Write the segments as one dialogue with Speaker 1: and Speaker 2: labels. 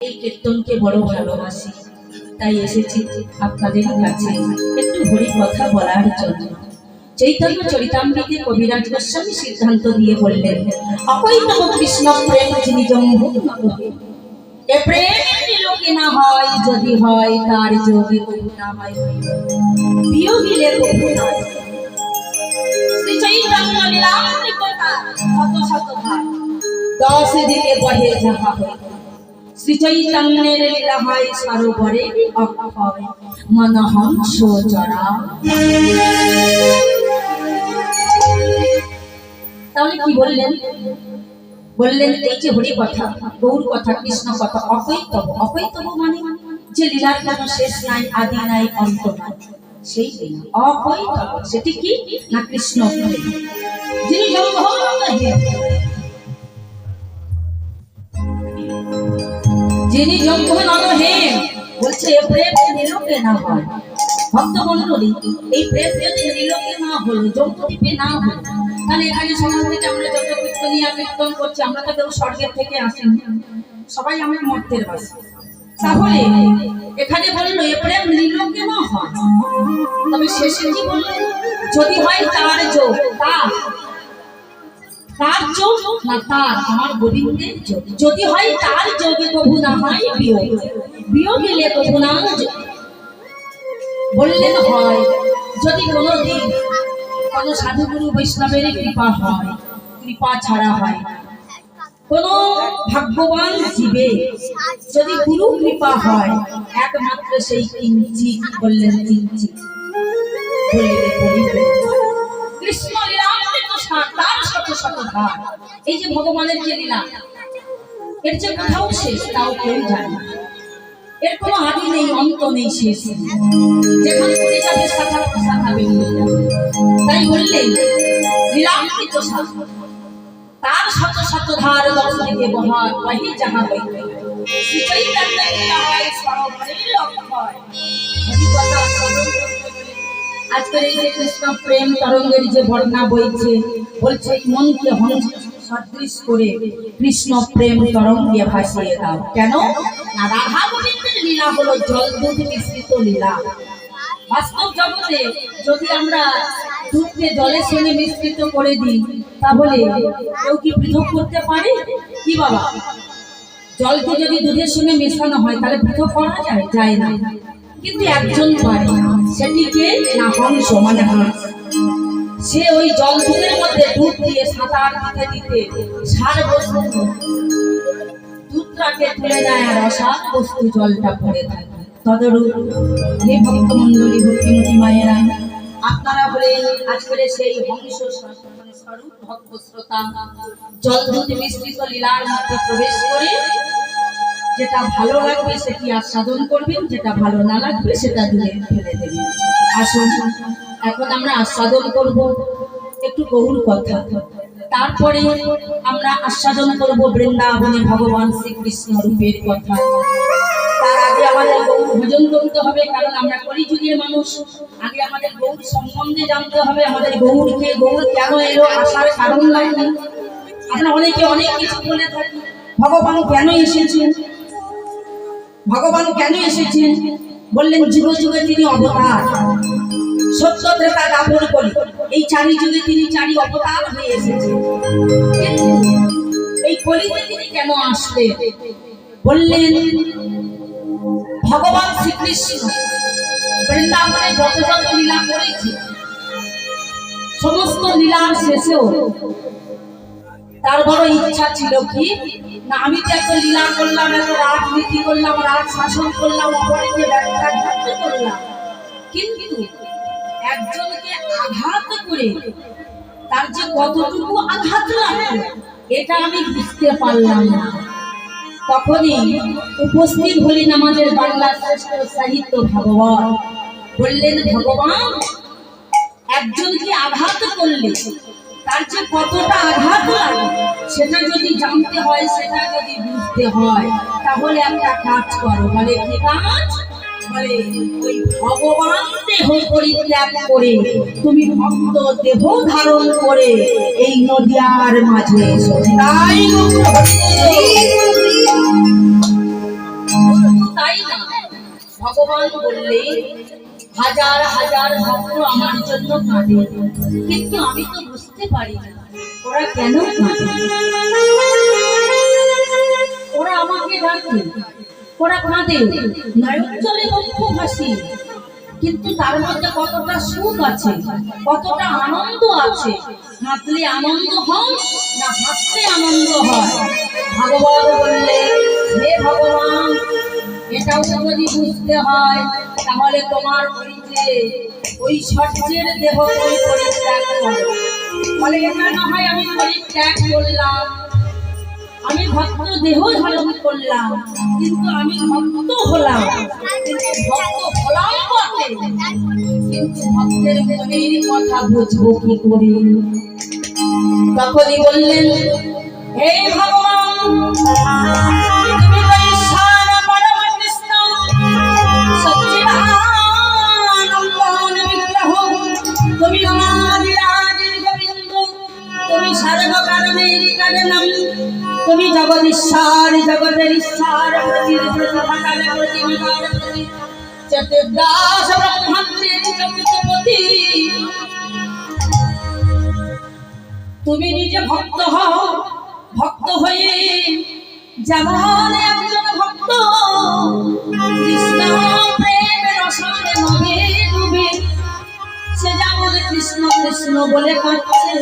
Speaker 1: এই কীর্তনকে বড় ভালোবাসি। তাই এসেছি আপনাদের কাছে। একটু হরি কথা বলার জন্য। চৈতন্য চরিতামৃতে কবিরাজ গোস্বামী সিদ্ধান্ত দিয়ে বললেন অপৈতম কৃষ্ণ প্রেম যিনি শত দশ দিকে বহে যাহা হয় শ্রী চৈতন্যের হয় সরোবরে তাহলে কি বললেন? বললেন এই যে হরি কথা গৌর কথা, কৃষ্ণ কথা অকৈতব অকৈতব মানে যে লীলার কোনো শেষ নাই, আদি নাই, অন্ত নাই। সেই অকৈতব সেটি কি? না কৃষ্ণ যিনি যিনি যজ্ঞ নরহেম বলছে, এ প্রেম নিলোকে না হয়। ভক্ত মন্ডলী এই প্রেম যদি নিলোকে না হলো, যজ্ঞদ্বীপে না হলো। তাহলে এখানে সমাজ থেকে আমরা যত কীর্তনিয়া কীর্তন করছি। আমরা তো কেউ স্বর্গের থেকে আসিনি। সবাই আমরা মর্তের বাসী। তাহলে এখানে বলল এ প্রেম নিলোকে না হয়। তবে শেষে কি বললেন যদি হয় তার যোগ তার তার যোগ না তার, আমার গোবিন্দের যদি হয় তার যোগে প্রভু না হয় বিয়োগ। বিয়োগ এলে প্রভু না বললেন, হয়। যদি কোনো সাধুগুরু বৈষ্ণবের কৃপা হয়, কৃপা ছাড়া হয়, কোন ভাগ্যবান জীবে যদি গুরু কৃপা হয়, একমাত্র সেই কিঞ্চিত বললেন, কিঞ্চিত। কৃষ্ণ শত শত এই যে ভগবানের যে লীলা, এর যে কোথাও শেষ, তাও কেউ জানে এর কোনো আদি নেই, অন্ত নেই শেষ। যেখানে থেকে যাবে শাখা শাখা তাই বললেন লীলামৃত সার তার শত শত ধার দিকে বহার বাহি যাহা লীলা হয় হরি স্মরণ করতে বলে আজকের এই যে কৃষ্ণ প্রেম তরঙ্গের যে বর্ণা বইছে, বলছে মনকে হংস সদৃশ করে কৃষ্ণ প্রেম তরঙ্গে ভাসিয়ে দাও। কেন? না, রাধা গোবিন্দের লীলা হলো জল দুধ মিশ্রিত লীলা। বাস্তব জগতে যদি আমরা দুধকে জলের সঙ্গে মিশ্রিত করে দিই, তাহলে কেউ কি পৃথক করতে পারে? কি বাবা? জলকে যদি দুধের সঙ্গে মেশানো হয়, তাহলে পৃথক করা যায়? যায় না। কিন্তু একজন পারে সেটিকে না হংস মানে হাঁস সে ওই জল দুধের মধ্যে দুধ দিয়ে সাঁতার দিতে দিতে সার বস্তু দুধটাকে তুলে নেয় আর অসার বস্তু জলটা পড়ে থাকে। তদরূপ হে মায়েরা, আপনারা বলে আজকের সেই হংস স্বরূপ ভক্ত শ্রোতা মিশ্রিত লীলার মধ্যে প্রবেশ করে যেটা ভালো লাগবে সেটি আস্বাদন করবেন যেটা ভালো না লাগবে সেটা দূরে ফেলে দেবেন আসুন, এখন আমরা আস্বাদন করব। একটু গৌর কথা। তারপরে আমরা আস্বাদন করব বৃন্দাবনে ভগবান শ্রীকৃষ্ণ রূপের কথা। তার আগে আমাদের গৌর ভোজন করতে হবে, কারণ আমরা কলিযুগের মানুষ। আগে আমাদের গৌর সম্বন্ধে জানতে হবে, আমাদের গৌরকে, গৌর কেন এলো, আসার কারণ লাগবে আমরা অনেকে অনেক কিছু বলে থাকি। ভগবান কেন এসেছেন? ভগবান কেন এসেছেন? বললেন, যুগ যুগে তিনি অবতার। সত্য ত্রেতা দাপন করি। এই চারি যুগে তিনি চারি অবতার হয়ে এসেছেন। এই কলিতে তিনি কেন আসলেন বললেন, ভগবান শ্রীকৃষ্ণ বৃন্দাবনে যত যত লীলা করেছে, সমস্ত লীলার শেষেও তার বড় ইচ্ছা ছিল কি? না, আমি তো এত লীলা করলাম, এত রাজনীতি করলাম রাজ শাসন করলাম অপরকে ব্যাখ্যা করলাম, কিন্তু একজনকে আঘাত করে তার যে কতটুকু আঘাত লাগবে এটা আমি বুঝতে পারলাম না। তখনই উপস্থিত হলেন আমাদের বাংলা শ্রেষ্ঠ সাহিত্য ভগবান। বললেন, ভগবান, একজনকে আঘাত করলে তার যে কতটা আঘাত লাগে, সেটা যদি জানতে হয়, সেটা যদি বুঝতে হয়, তাহলে একটা কাজ করো। বলে কি কাজ? তুমি ভক্ত দেহ ধারণ করে এই মাঝে এসো। তাই হরি। ভগবান বললে, হাজার হাজার ভক্ত আমার জন্য কাঁদে। কিন্তু আমি তো বুঝতে পারি না। ওরা কেন ওরা আমাকে ডাকে। ওরা কাঁদে। নায়ক চলে বক্ষ হাসি কিন্তু তার মধ্যে কতটা সুখ আছে, কতটা আনন্দ আছে হাসলে আনন্দ হয় না হাসতে আনন্দ হয়? ভগবান বললে, হে ভগবান, এটাও যদি বুঝতে হয়, তাহলে তোমার পরিচে ওই সর্যের দেহ পরিত্যাগ করো। বলে হয় আমি পরিত্যাগ করলাম। আমি ভক্ত দেহ ধারণ করলাম, কিন্তু আমি ভক্ত হলাম। ভক্ত করে? তখনই বললেন, হে ভগবান তুমি নিজে ভক্ত হও, ভক্ত হয়ে যেমন একজন ভক্ত। কৃষ্ণ ডুবে, সে কৃষ্ণ কৃষ্ণ বলে কাঁদছে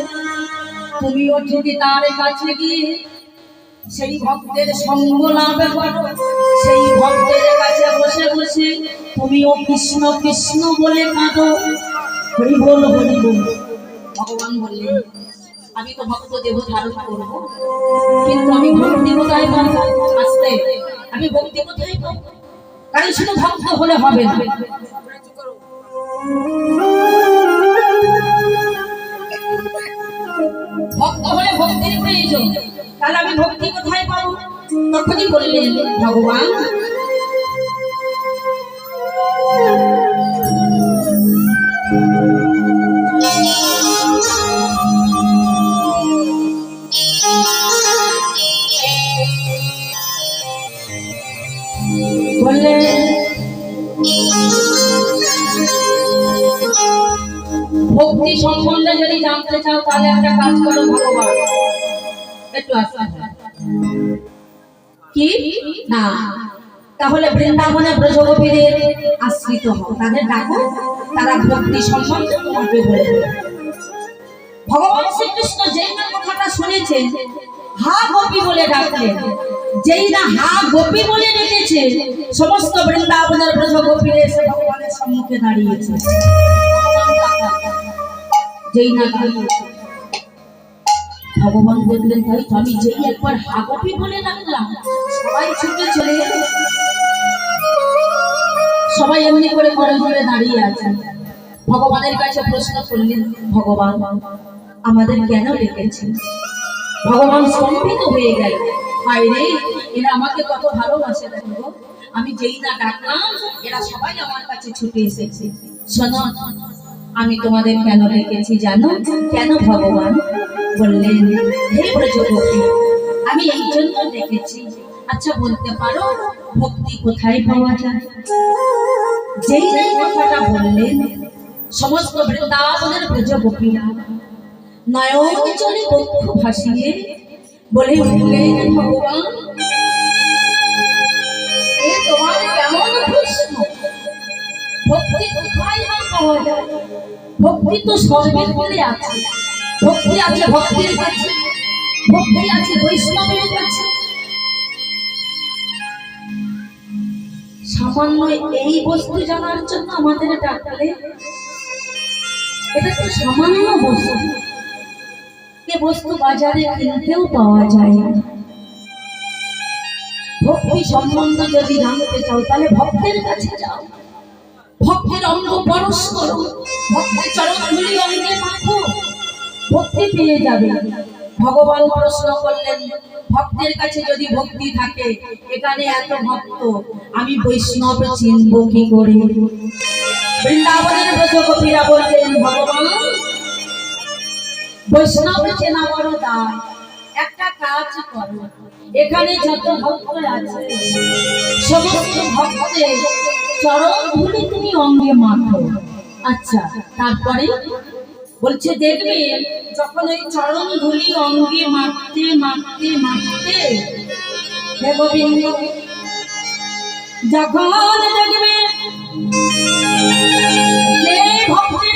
Speaker 1: তুমিও যদি তার কাছে গিয়ে সেই ভক্তের সঙ্গ লাভ করো, সেই ভক্তের কাছে বসে বসে তুমিও কৃষ্ণ কৃষ্ণ বলে কাঁদো। হরি বল হরি বল ভগবান বললেন, আমি তো ভক্ত দেহ ধারণ করব, কিন্তু আমি ভক্তি কোথায় পাবো? আসতে, আমি ভক্তি কোথায় পাবো? কারণ শুধু ভক্ত হলে হবে না। ভক্ত হলে ভক্তির প্রয়োজন। তাহলে আমি ভক্তি তখনই বললেন ভগবান ভক্তি সম্বন্ধে যদি জানতে চাও তাহলে একটা কাজ করো ভগবান একটু। কি? না। তাহলে বৃন্দাবনে ব্রজগোপীদের আশ্রিত হও। তাদের ডাকো, তারা ভক্তি সম্বন্ধে বলে। ভগবান শ্রীকৃষ্ণ যেই না কথাটা শুনেছে হা গোপী বলে ডাকলেন। যেই না হা গোপী বলে ডেকেছে, সমস্ত বৃন্দাবনের ব্রজ গোপীরা এসে ভগবানের সম্মুখে দাঁড়িয়েছে। যেই না ভগবান দেখলেন তাই তো আমি যেই একবার হা গোপী বলে ডাকলাম, সবাই ছুটে চলে এলো। সবাই এমনি করে করে ধরে দাঁড়িয়ে আছে। ভগবানের কাছে প্রশ্ন করলেন, ভগবান, আমাদের কেন ডেকেছেন? ভগবান স্তম্ভিত হয়ে গেল। হায় রে, এরা আমাকে কত ভালোবাসে আমি যেই না ডাকলাম, এরা সবাই আমার কাছে ছুটে এসেছে। শোনো আমি তোমাদের কেন ডেকেছি জানো? কেন ভগবান বললেন, হে ব্রজগোপী আমি এই জন্য ডেকেছি। আচ্ছা বলতে পারো, ভক্তি কোথায় পাওয়া যায়? যেই এই কথাটা বললেন, সমস্ত বৃন্দাবনের ব্রজগোপীরা নয়ন চলে বক্ষ ভাসিয়ে বলে উঠলেন, ভগবান তোমার কেমন প্রশ্ন? ভক্তি কোথায় ভক্তি তো সর্বের বলে আছে। ভক্তি আছে ভক্তির কাছে ভক্তি আছে, বৈষ্ণবের কাছে। সামান্য এই বস্তু জানার জন্য আমাদের ডাকলে, এটা তো সামান্য বস্তু। এ বস্তু বাজারে কিনতেও পাওয়া যায় ভক্তি সম্বন্ধ যদি জানতে চাও, তাহলে ভক্তের কাছে যাও। ভক্তের অঙ্গ পরশ করো ভক্তের চরণগুলি অঙ্গে মাখো ভক্তি পেয়ে যাবে। ভগবান প্রশ্ন করলেন, ভক্তের কাছে যদি ভক্তি থাকে, এখানে এত ভক্ত, আমি বৈষ্ণব চিনব কি করে? বৃন্দাবনের ব্রজগোপীরা বললেন, ভগবান, বৈষ্ণব চেনা বড় দায় একটা কাজ করো। এখানে যত ভক্ত আছে, সমস্ত ভক্তের চরণ তুমি অঙ্গে মাখো। আচ্ছা তারপরে? বলছে, দেখবে, যখন ওই চরণ ধুলি অঙ্গে মাখতে মাখতে মাখতে যখন দেখবে কাপড়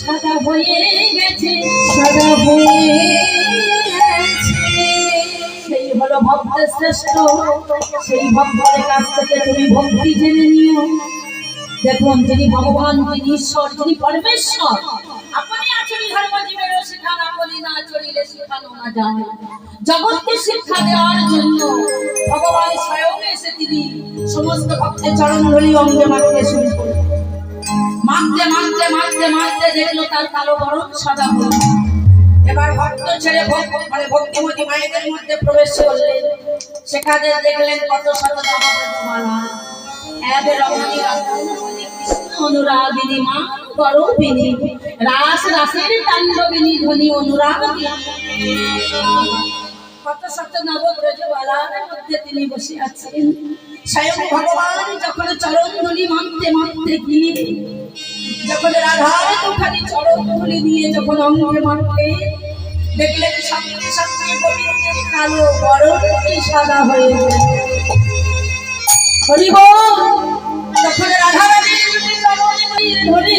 Speaker 1: সাদা হয়ে গেছে,
Speaker 2: সাদা হয়ে
Speaker 1: হলো ভক্তের শ্রেষ্ঠ, সেই ভক্তের কাছ থেকে তুমি ভক্তি জেনে নিও। দেখুন, যিনি ভগবান, যিনি ঈশ্বর, যিনি পরমেশ্বর জগৎকে শিক্ষা দেওয়ার জন্য ভগবান স্বয়ং এসে তিনি সমস্ত ভক্তের চরণ ধরি, অঙ্গে মারতে শুরু করলেন। মারতে মারতে মারতে মারতে দেখল তার কালো বরণ সাদা হলো। এবার ভক্ত ছেড়ে মানে ভক্তিমতী মায়েদের মধ্যে প্রবেশ করলেন। সেখানে দেখলেন কত শত রাস রাসের তাণ্ডবিনী ধ্বনি অনুরাগিনী। কত শত নবব্রজবালার মধ্যে তিনি বসে আছেন। স্বয়ং ভগবান যখন চরণ ধুলি মানতে মানতে গিয়ে যখন রাধার দুখানি চরণ তুলে দিয়ে যখন অঙ্গে মারতে দেখলেন সঙ্গে সঙ্গে গোবিন্দের কালো বরণটি সাদা হয়ে হরিব যখন রাধা রানীর দুটি চরণ ধরে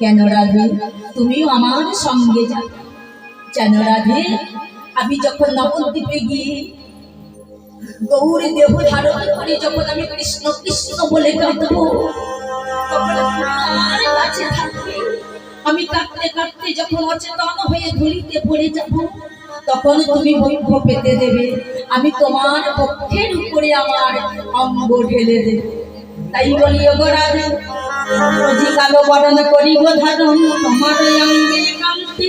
Speaker 1: কেন রাধে, তুমিও আমার সঙ্গে যাও কেন রাধে, আমি যখন নবদ্বীপে গিয়ে গৌর দেহ ধারণ করে যখন আমি কৃষ্ণ কৃষ্ণ বলে কাঁদবো আমি কাঁদতে কাঁদতে যখন অচেতন হয়ে ধুলিতে পড়ে যাব তখন তুমি বৈভ পেতে দেবে। আমি তোমার পক্ষের উপরে আমার অঙ্গ ঢেলে দেবে। তাই বলি অগরাধে রোজি কালো বরণ করিব ধারণ, তোমার অঙ্গে কান্তি।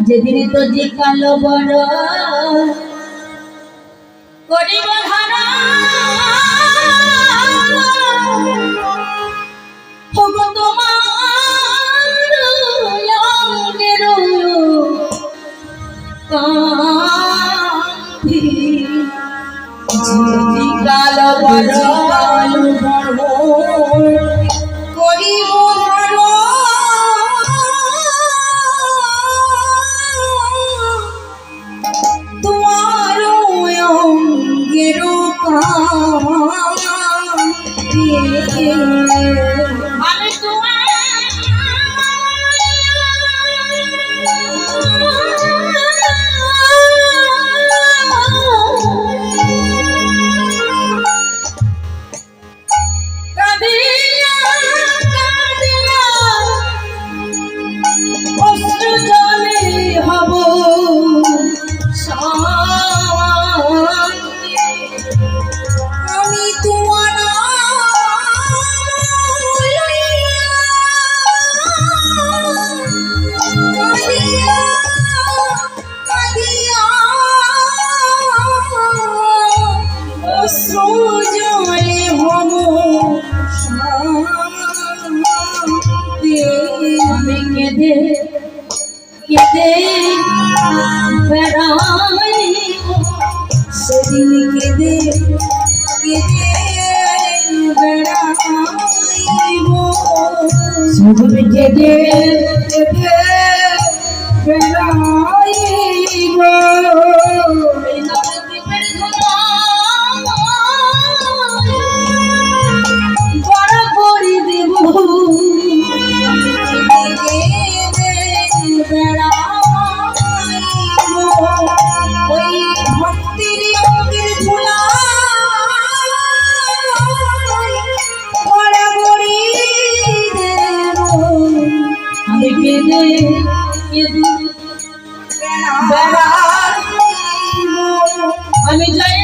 Speaker 1: যেদিন তো যে কালো বড় করিব কালো বড়
Speaker 2: বেড়াইব
Speaker 1: আমি যাই